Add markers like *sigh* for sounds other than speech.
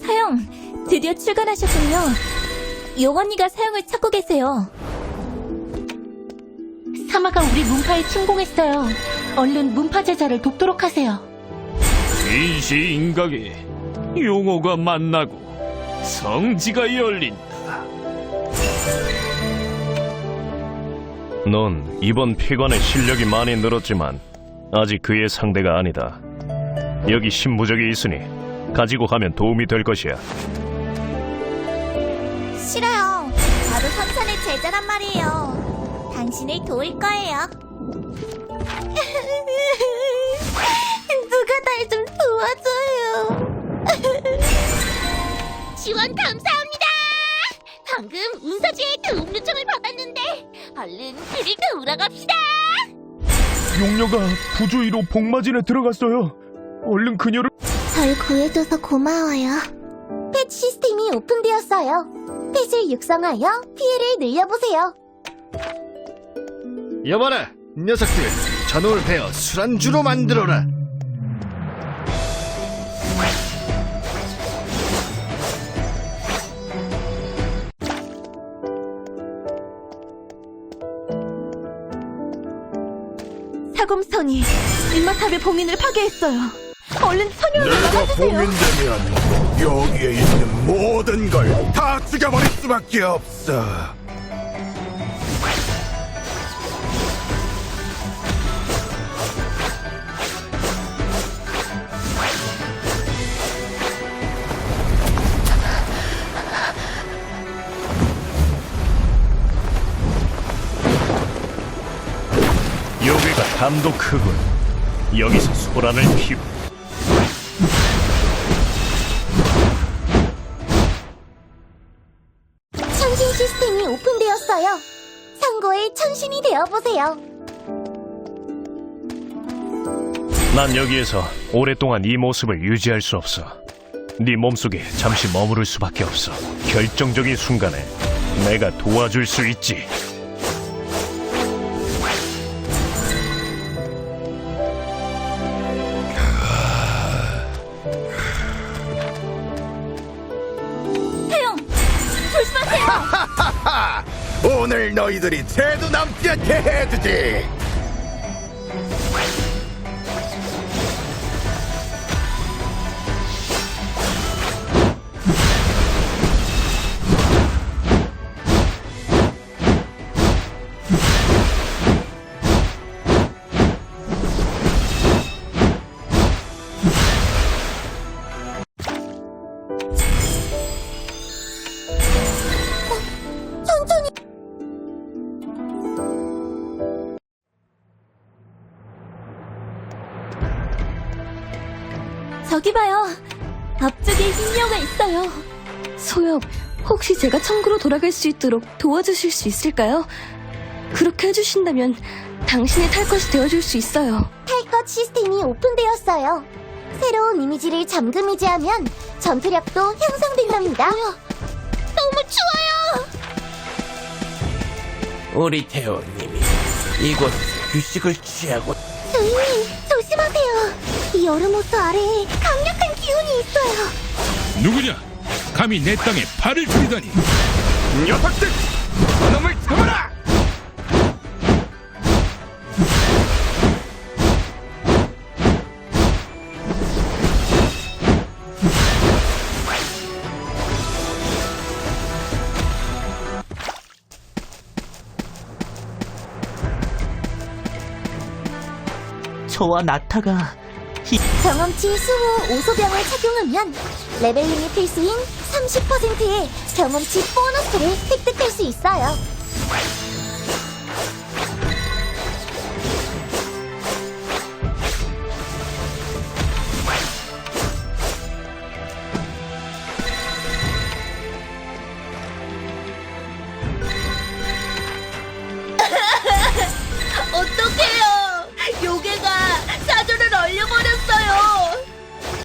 사영, 드디어 출근하셨군요. 용언니가 사영을 찾고 계세요. 사마가 우리 문파에 침공했어요. 얼른 문파 제자를 돕도록 하세요. 인시 인각에 용호가 만나고 성지가 열린다. 넌 이번 폐관의 실력이 많이 늘었지만 아직 그의 상대가 아니다. 여기 신무적이 있으니 가지고 가면 도움이 될 것이야. 싫어요. 바로 선산의 제자란 말이에요. 당신을 도울 거예요. *laughs* 누가 날 좀 도와줘요. *laughs* 지원 감사합니다. 방금 운서지의 도움 요청을 받았는데 얼른 그를 도우러 갑시다. 용녀가 부주의로 복마진에 들어갔어요. 얼른 그녀를 절 구해줘서 고마워요. 펫 시스템이 오픈되었어요. 펫을 육성하여 피해를 늘려보세요. 여봐라, 녀석들 전올 베어 술안주로 만들어라. 사검선이 일마탑의 봉인을 파괴했어요. 얼른 선율을 내가 막아주세요. 봉인되면 여기에 있는 모든 걸 다 죽여버릴 수밖에 없어. 여기가 담도 크군. 여기서 소란을 피우. 시스템이 오픈되었어요. 상고의 천신이 되어보세요. 난 여기에서 오랫동안 이 모습을 유지할 수 없어. 네 몸속에 잠시 머무를 수밖에 없어. 결정적인 순간에 내가 도와줄 수 있지. 오늘 너희들이 태도 남지 않게 해주지. 저기 봐요. 앞쪽에 흰녀가 있어요. 소엽, 혹시 제가 천국으로 돌아갈 수 있도록 도와주실 수 있을까요? 그렇게 해주신다면 당신의 탈 것이 되어줄 수 있어요. 탈것 시스템이 오픈되었어요. 새로운 이미지를 잠금이지하면 전투력도 향상된답니다. 너무 추워요. 우리 태호님이 이곳 휴식을 취하고. 이 얼음 호수 아래에 강력한 기운이 있어요. 누구냐? 감히 내 땅에 발을 들이다니. 녀석들, 놈을 잡아라! 저와 나타가 경험치 수호 오소병을 착용하면 레벨링이 필수인 30%의 경험치 보너스를 획득할 수 있어요. *laughs* 어떡해요? 요괴가 사전을 얼려버렸어요.